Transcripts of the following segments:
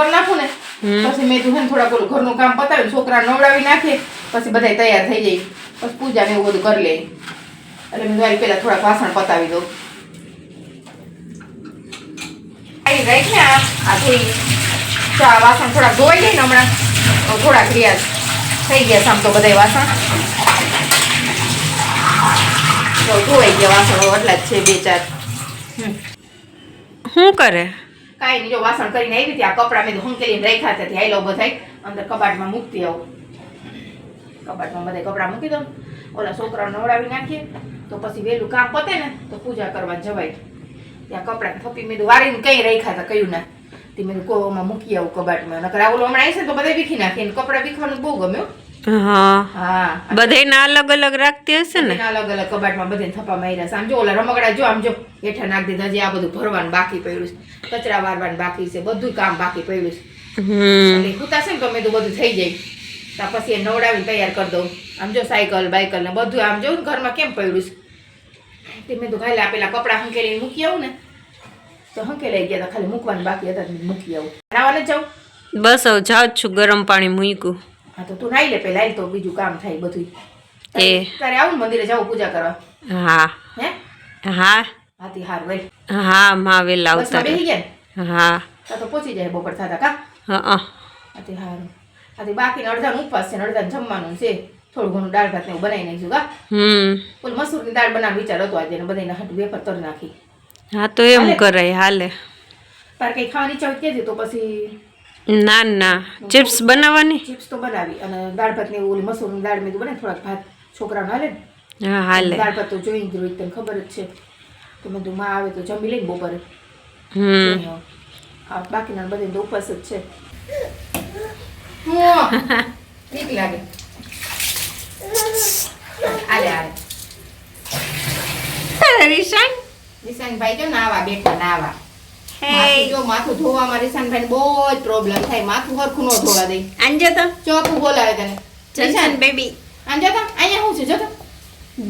કરી નાખું ને? પછી મેં તું થોડા ને ઘરનું કામ પતાવ્યું છોકરા નવડાવી નાખે પછી બધા તૈયાર થઈ જાય. પછી પૂજા ને એવું બધું કરી લે. એટલે મેં કીધું પેલા થોડાક વાસણ પતાવી દઉં. આવી ને આ ચા વાસણ થોડા ધોવાઈ જાય ને હમણાં. થોડાક રિયાઝ થઈ ગયા સામ તો બધા વાસણ. તો ધોવાઈ ગયા વાસણો એટલા જ છે બે ચાર. શું કરે? કાંઈ નહીં, જો વાસણ કરીને આવી હતી આ કપડાં મેં હંકેલીને રાખ્યા હતા ત્યાં આઈ બધા અંદર કબાટમાં મૂકતી આવું. કબાટમાં બધા કપડાં મૂકી દઉં. ઓલા છોકરાને નવડાવી નાખીએ. તો પછી વહેલું કામ પતે ને, તો પૂજા કરવા જવાય. ત્યાં કપડાં થપી મેં વારીને કંઈ રાખ્યા હતા કયું ના? તે મેં કીધું કોમાં મૂકી આવું કબાટમાં. નકર આવું હમણાં આવી છે તો બધા વીખી નાખીએ કપડાં વીખવાનું બહુ ગમ્યું. હા. હા. બધાયના અલગ અલગ રાખતી હશે ને? અલગ અલગ કબાટમાં બધે થપા માર્યા છે. આમ જો ઓલા રમકડા જો આમ જો હેઠા નાખી દીધા જે આ બધું ભરવાનું બાકી પડ્યું છે. કચરા વારવાનું બાકી છે બધું કામ બાકી પડ્યું છે. હમ. છે ને તો મેં તો બધું થઈ જાય. તો પછી એ નવડાવીને તૈયાર કરી દઉં. આમ જો સાયકલ બાયકલ ને બધું આમ જો ઘરમાં કેમ પડ્યું છે? તે મેં તો ખાલી આપેલા પેલા કપડાં હંકેલીને મૂકી આવું ને. તો હંકેલાઈ ગયા હતા ખાલી મૂકવાનું બાકી હતા મૂકી આવું. નાવાને જાઉં. બસ હવે જાઉં છું ગરમ પાણી મૂક્યું. હા તો તું નાઈ લે પેલા તો બીજું કામ થાય બધું એ. તારે આવું ને મંદિરે જાવ પૂજા કરવા? હા. હે? હા. હાથી હાર વઈ હા માં વેલા આવતા બેહી ગયા હા. તા પહોંચી જાય બપોર થાતા કા? હા આથી હાર. આથી બાકી અડધા ઉપવાસ છે અડધા જમવાનું છે. થોડું ઘણું દાળ ભાત ને એવું બનાવી નાખીશું કા? હમ. ઓલ મસૂરની દાળ બનાવવાનો વિચાર હતો આજે ને બધાને હાટું વેફર તર નાખી. હા તો એમ કરાય હાલે. તારે કંઈ ખાવાની ઈચ્છા કે તો પછી ના ના. ચિપ્સ બનાવવાની? ચિપ્સ તો બનાવી. અને દાળ ભાત ને એવું ઓલી મસૂરની દાળ મેં બને થોડાક ભાત છોકરાને હાલે ને. હા હાલે. દાળ ભાત તો જોઈ જ રોજ તને ખબર જ છે. તો મેં તું માં આવે તો જમી લઈ બપોરે. હમ. આ બાકીના બધે તો ઉપવાસ જ છે. હું ઠીક લાગે. આલે આલે. રીશાન નિશાનભાઈ જો નાવા બેઠા નાવા. હે માથું જો માથું ધોવામાં બહુ જ પ્રોબ્લેમ થાય. માથું હરખું ન ધોવા દે. આંજો તો. ચોખ્ખું બોલાવે તને. જનસન બેબી આમ જો તો. અહીંયા શું છે જો તો.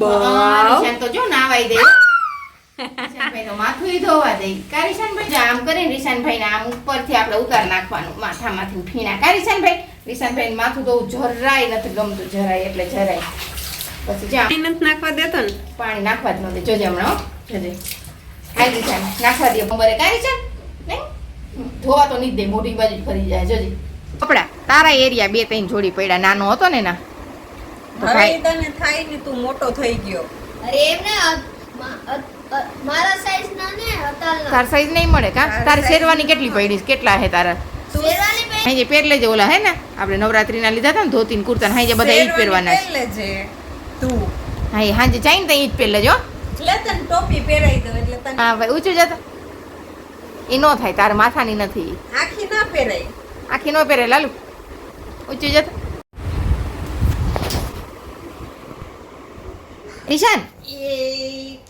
બહુ. તો જો નાવાઈ દે. માથું ધોવા દે. કા નિશાનભાઈ જો આમ કરીને નિશાનભાઈને આમ ઉપરથી આપણે ઉતાર નાખવાનું. માથામાંથી ફીણા. કા નિશાનભાઈ નિશાનભાઈ માથું ધોવું જરાય નથી ગમતું. જરાય એટલે જરાય. પછી જો નથી નાખવા દેતો ને? પાણી નાખવા જ નથી જોજે હમણાં જોજે. હાલ નિશાન નાખવા દે બરે કા છે? નહીં? ધોવા તો નહીં દે મોટી બાજુ ફરી જાય જોજે. કપડા તારા એરિયા બે ત્રણ જોડી પડ્યા નાનો હતો ને ના હવે તને થાય ને તું મોટો થઈ ગયો. અરે એમને અ- મા- અ- અ- મારા સાઈઝ ના ને અતાલના તાર સાઈઝ નહીં મળે કા? તારી શેરવાની કેટલી પડી કેટલા હે તારા? અહીં જે પહેર લેજે ઓલા હે ને? આપણે નવરાત્રીના લીધા હતા ને ધોતી ને કુર્તા હાઈ જે બધા એ જ પહેરવાના છે. તું હા એ હાંજે ચાઈને તો ઈ જ પહેર લેજો લે તને ટોપી પહેરાઈ દઉં એટલે તને હા ભાઈ ઊંચું જતો એ નો થાય તારે માથાની નથી. આખી ના પહેરાય. આખી નો પહેરે લાલુ. ઊંચું જતો ઈશાન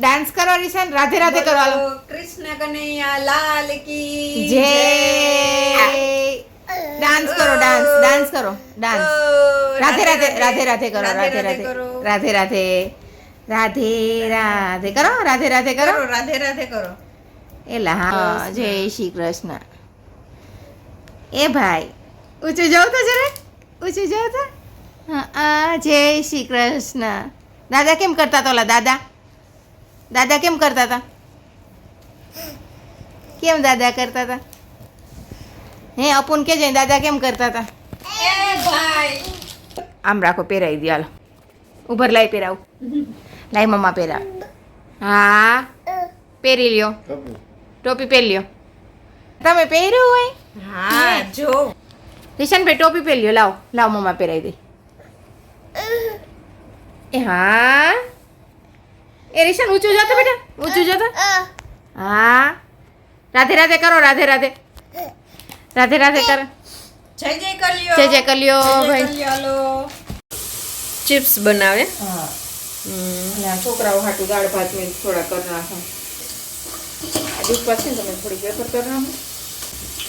ડાન્સ કરો ઈશાન. રાધે રાધે કરો હાલો. કૃષ્ણ કનૈયા લાલ કી જય. ડાન્સ કરો ડાન્સ ડાન્સ કરો ડાન્સ રાધે રાધે રાધે રાધે. કરો રાધે રાધે. કરો. રાધે રાધે. રાધે રાધે. કરો રાધે રાધે કરો. રાધે રાધે કરો. એલા હા જય શ્રી કૃષ્ણ. એ ભાઈ ઊંચું જાવ તો જરા. ઊંચું જાવ તો. હા જય શ્રી કૃષ્ણ. દાદા કેમ કરતા હતા ઓલા દાદા? દાદા કેમ કરતા હતા? કેમ દાદા કરતા હતા? હે અપુન કે છે દાદા કેમ કરતા હતા? એ ભાઈ. આમ રાખો પહેરાવી દે હાલો. ઉભર લાઈ પહેરાવું. લાઈ મમ્મા પહેરા હા પહેરી લ્યો ટોપી પહેરી લ્યો તમે પહેર્યું હોય હા જો કિશનભાઈ ટોપી પહેરી લ્યો લાવો લાવો મમ્મા પહેરાવી દે એ હા એ રિશન ઊંચું જતો બેટા ઊંચું જતો હા રાધે રાધે કરો રાધે રાધે રાધે રાધે કરો જય જય કલ્યો જય જય કલ્યો ભાઈ ચિપ્સ બનાવે? હા અને આ છોકરાઓ હાટું દાળ ભાત મેં થોડા કરી નાખો. આ છે ને તમે થોડીક વેફર કરી નાખો.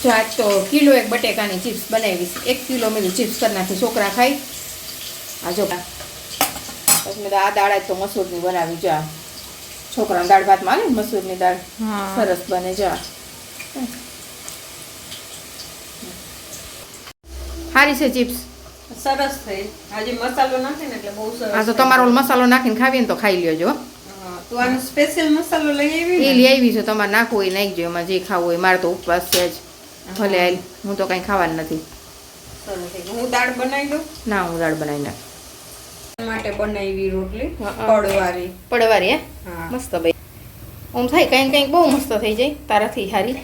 જો આજ તો કિલો એક બટેકાની ચિપ્સ બનાવીશ. એક કિલો મેં ચિપ્સ કરી નાખી. છોકરા ખાઈ. આ જો. પછી મેં આ દાળ તો મસૂરની બનાવી. જો. છોકરાને દાળ ભાતમાં આવે ને મસૂરની દાળ. સરસ બને જો. સારી છે ચિપ્સ. સરસ થઈ આજે મસાલો નાખે ને એટલે બહુ સરસ આ તો તમારો મસાલો નાખીને ખાવીએ ને તો ખાઈ લ્યો હો. તું આનો સ્પેશિયલ મસાલો લઈ આવી એ લઈ આવી છે તમારે નાખવું હોય નાખજો એમાં જે ખાવું હોય મારે તો ઉપવાસ છે જ. ભલે હું તો કંઈ ખાવાનું નથી. થઈ. હું દાળ બનાવી દઉં? ના હું દાળ બનાવી નાખ. માટે બનાવી રોટલી. પડવારી. પડવારી હે? મસ્ત ભાઈ ઓમ થાય કંઈક કંઈક બહુ મસ્ત થઈ જાય. તારાથી હારી.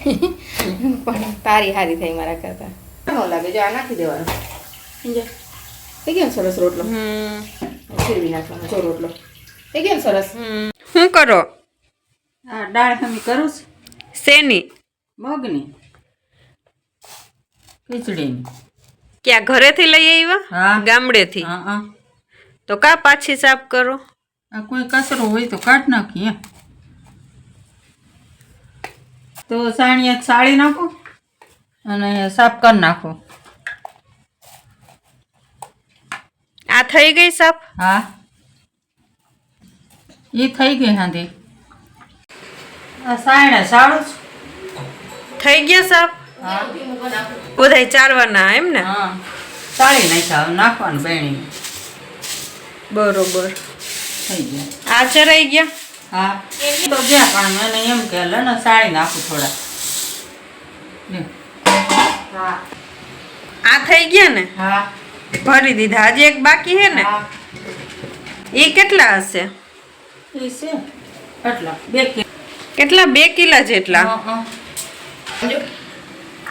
પણ તારી હારી થાય મારા કરતા. ન લાગે જો આ નાખી દેવાનું? થઈ ગયો સરસ રોટલો. હમ. ફેરવી નાખવાનો જો રોટલો. થઈ ગયો ને સરસ. હમ. શું કરો? આ દાળ ખમી કરું છું. શેની? મગની. ખીચડીની. ક્યાં ઘરેથી લઈ હા. આવ્યા ગામડેથી? હા હા. તો કા પાછી સાફ કરો? આ કોઈ કચરો હોય તો કાઢ નાખીએ. તો સાણિયા સાળી નાખો અને સાફ કરી નાખો. આ થઈ ગઈ સાફ હા. એ થઈ ગઈ હાંધી. સાયણા સાળું થઈ ગયા સાફ બધા બધાય ચારવાના એમ ને? ચાળી સાળી નાખ્યા નાખવાનું બેણી બરોબર. થઈ ગયા. આ ચરાઈ ગયા? હા. તો ગયા પણ મને એમ કે લે ને સાળી નાખું થોડા. હા આ થઈ ગયા ને? હા. ભરી દીધા. હજી એક બાકી છે ને? એ કેટલા હશે? કેટલા? બે કિલા જેટલા. હા, હા.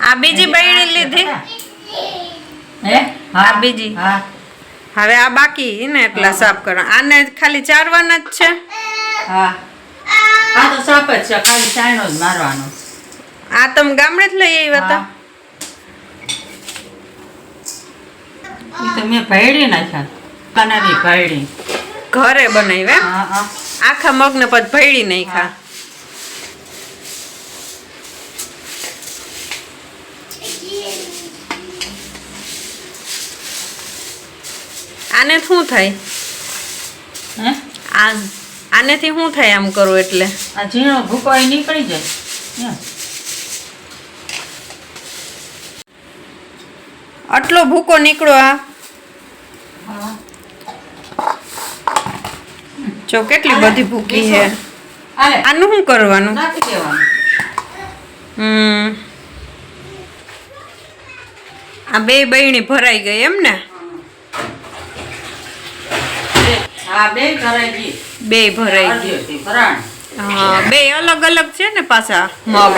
આ બીજી બૈણી લીધી. હા. આ બીજી? હવે આ બાકી ને એટલા સાફ કરવા. આને ખાલી ચારવાના જ છે? હા. આ તો સાફ જ છે. ખાલી ચાયણો જ મારવાનો આ તમે ગામડે જ લઈ આવ્યા હતા એ તો મેં ભેળી નાખ્યા કનારી ભેળી ઘરે બનાવ્યા આખા મગને પછી ભેળી નાખ્યા. આને શું થાય? હે? આનેથી શું થાય આમ કરું એટલે? આ ઝીણો ભૂકો નીકળી જાય. આટલો ભૂકો નીકળો આ. જો કેટલી બધી ભૂકી છે. આનું શું કરવાનું? હમ. આ બે બહેણી ભરાઈ ગઈ એમ ને? બે ભરાઈ ગઈ. બે અલગ અલગ છે ને પાછા મગ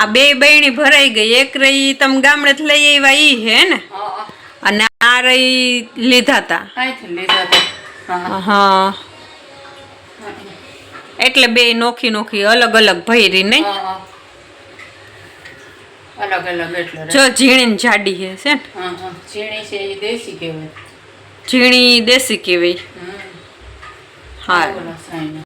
આ બે બહેણી ભરાઈ ગઈ. એક રહી તમે ગામડે લઈ આવ્યા ઈ હે ને? અને આ રહી લીધા તા. હા એટલે બે નોખી નોખી અલગ અલગ ભયરી નહીં. અલગ અલગ એટલે જો ઝીણી ને જાડી હે છે ને? છે એ દેશી કહેવાય. ઝીણી દેશી કેવી હમ. હા.